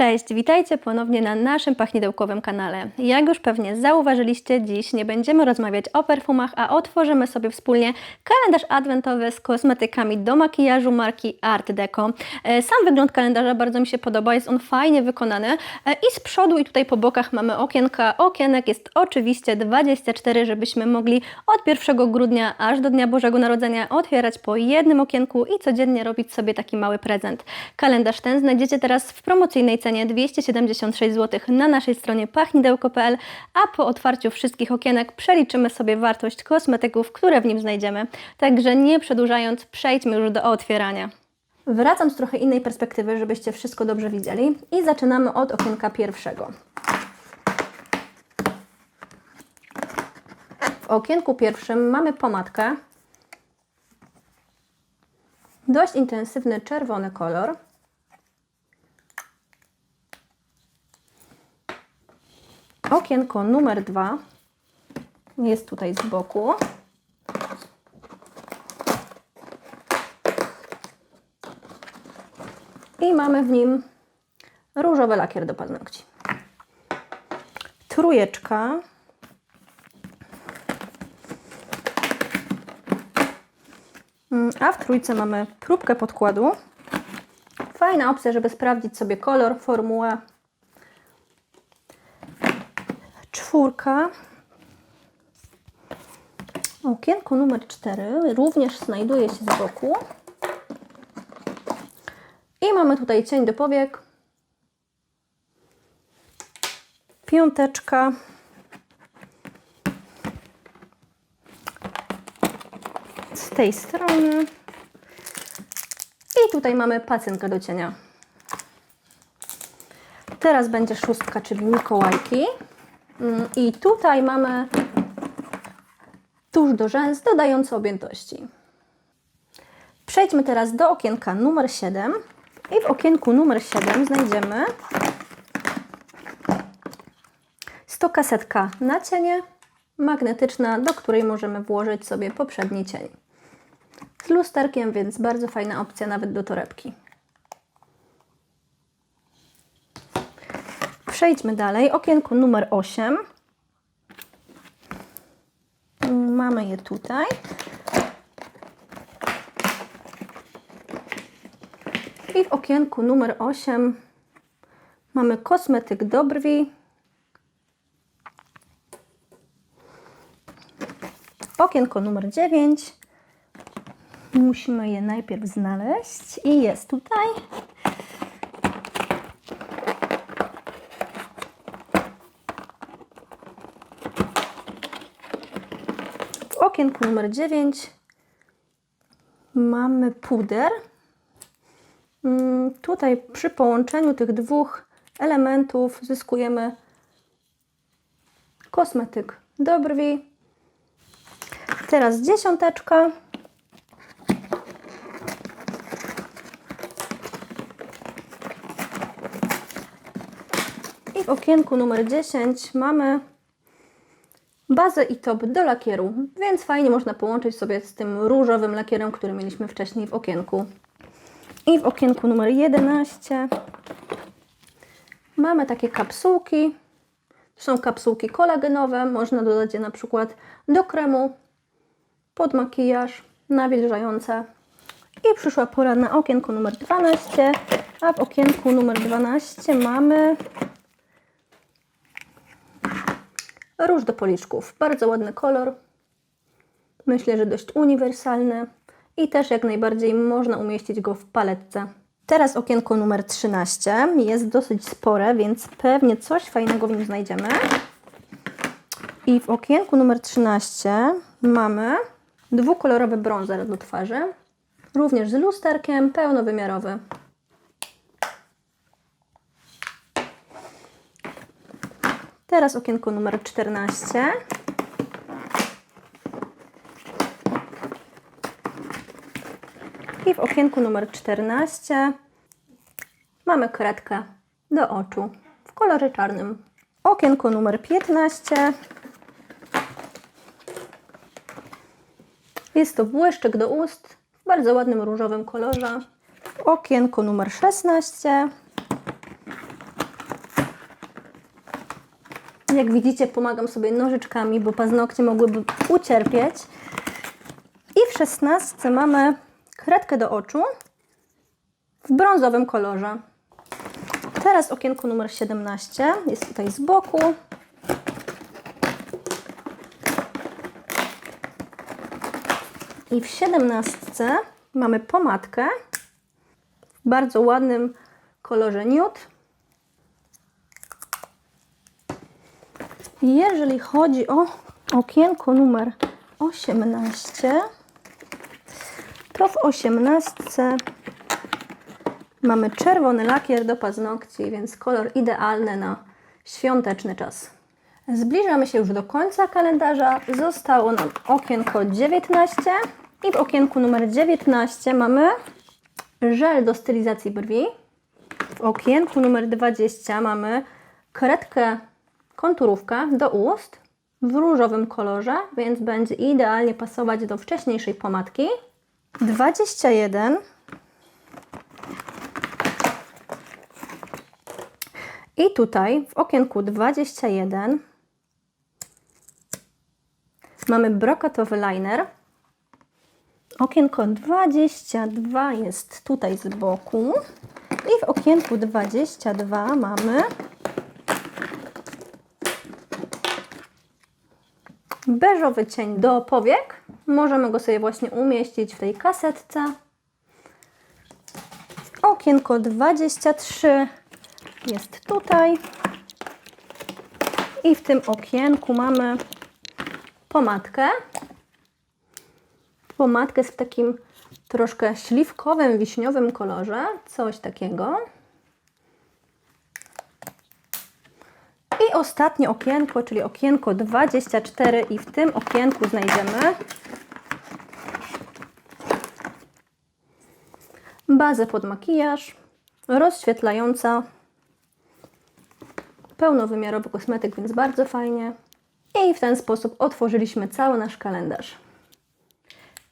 Cześć, witajcie ponownie na naszym pachnidełkowym kanale. Jak już pewnie zauważyliście, dziś nie będziemy rozmawiać o perfumach, a otworzymy sobie wspólnie kalendarz adwentowy z kosmetykami do makijażu marki Art Deco. E, Sam wygląd kalendarza bardzo mi się podoba, jest on fajnie wykonany e, i z przodu i tutaj po bokach mamy okienka. Okienek jest oczywiście 24, żebyśmy mogli od 1 grudnia aż do Dnia Bożego Narodzenia otwierać po jednym okienku i codziennie robić sobie taki mały prezent. Kalendarz ten znajdziecie teraz w promocyjnej cenie 276 zł na naszej stronie pachnidełko.pl, a po otwarciu wszystkich okienek przeliczymy sobie wartość kosmetyków, które w nim znajdziemy. Także nie przedłużając, przejdźmy już do otwierania. Wracam z trochę innej perspektywy, żebyście wszystko dobrze widzieli i zaczynamy od okienka pierwszego. W okienku pierwszym mamy pomadkę. Dość intensywny czerwony kolor. Okienko numer dwa jest tutaj z boku. I mamy w nim różowy lakier do paznokci. Trójeczka. Mm, A w trójce mamy próbkę podkładu. Fajna opcja, żeby sprawdzić sobie kolor, formułę. Czwórka. Okienko numer 4 również znajduje się z boku. I mamy tutaj cień do powiek. Piąteczka. Z tej strony. I tutaj mamy pacynkę do cienia. Teraz będzie szóstka, czyli Mikołajki. Mm, I tutaj mamy tuż do rzęs dodający objętości. Przejdźmy teraz do okienka numer 7 i w okienku numer 7 znajdziemy 100 kasetka na cienie magnetyczna, do której możemy włożyć sobie poprzedni cień. Z lusterkiem, więc bardzo fajna opcja nawet do torebki. Przejdźmy dalej. Okienko numer 8. Mamy je tutaj. I w okienku numer 8 mamy kosmetyk do brwi. Okienko numer 9. Musimy je najpierw znaleźć i jest tutaj. Okienku numer 9 mamy puder. Mm, Tutaj przy połączeniu tych dwóch elementów zyskujemy kosmetyk do brwi. Teraz dziesiąteczka. I w okienku numer 10 mamy bazę i top do lakieru, więc fajnie można połączyć sobie z tym różowym lakierem, który mieliśmy wcześniej w okienku. I w okienku numer 11 mamy takie kapsułki. To są kapsułki kolagenowe, można dodać je na przykład do kremu, pod makijaż, nawilżające. I przyszła pora na okienko numer 12, a w okienku numer 12 mamy Róż do policzków. Bardzo ładny kolor. Myślę, że dość uniwersalny i też jak najbardziej można umieścić go w paletce. Teraz okienko numer 13 jest dosyć spore, więc pewnie coś fajnego w nim znajdziemy. I w okienku numer 13 mamy dwukolorowy bronzer do twarzy, również z lusterkiem, pełnowymiarowy. Teraz okienko numer 14. I w okienku numer 14 mamy kredkę do oczu w kolorze czarnym. Okienko numer 15. Jest to błyszczyk do ust w bardzo ładnym różowym kolorze. Okienko numer 16. Jak widzicie, pomagam sobie nożyczkami, bo paznokcie mogłyby ucierpieć. I w szesnastce mamy kredkę do oczu w brązowym kolorze. Teraz okienko numer 17 jest tutaj z boku. I w 17 mamy pomadkę w bardzo ładnym kolorze nude. Jeżeli chodzi o okienko numer 18, to w 18 mamy czerwony lakier do paznokci, więc kolor idealny na świąteczny czas. Zbliżamy się już do końca kalendarza. Zostało nam okienko 19 i w okienku numer 19 mamy żel do stylizacji brwi. W okienku numer 20 mamy kredkę konturówkę do ust w różowym kolorze, więc będzie idealnie pasować do wcześniejszej pomadki. 21 I tutaj w okienku 21 mamy brokatowy liner. Okienko 22 jest tutaj z boku. I w okienku 22 mamy beżowy cień do powiek. Możemy go sobie właśnie umieścić w tej kasetce. Okienko 23 jest tutaj. I w tym okienku mamy pomadkę. Pomadkę jest w takim troszkę śliwkowym, wiśniowym kolorze. Coś takiego. I ostatnie okienko, czyli okienko 24 i w tym okienku znajdziemy bazę pod makijaż, rozświetlająca, pełnowymiarowy kosmetyk, więc bardzo fajnie. I w ten sposób otworzyliśmy cały nasz kalendarz.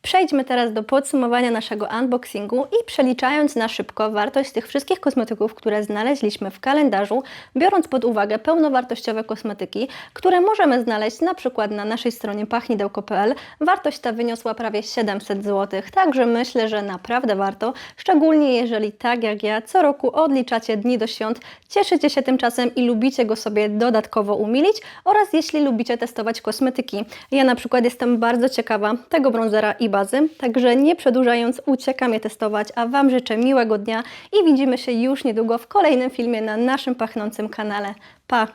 Przejdźmy teraz do podsumowania naszego unboxingu i przeliczając na szybko wartość tych wszystkich kosmetyków, które znaleźliśmy w kalendarzu, biorąc pod uwagę pełnowartościowe kosmetyki, które możemy znaleźć na przykład na naszej stronie pachnidełko.pl, wartość ta wyniosła prawie 700 zł, także myślę, że naprawdę warto, szczególnie jeżeli tak jak ja co roku odliczacie dni do świąt, cieszycie się tym czasem i lubicie go sobie dodatkowo umilić oraz jeśli lubicie testować kosmetyki. Ja na przykład jestem bardzo ciekawa tego bronzera i bazy, także nie przedłużając uciekam je testować, a Wam życzę miłego dnia i widzimy się już niedługo w kolejnym filmie na naszym pachnącym kanale. Pa!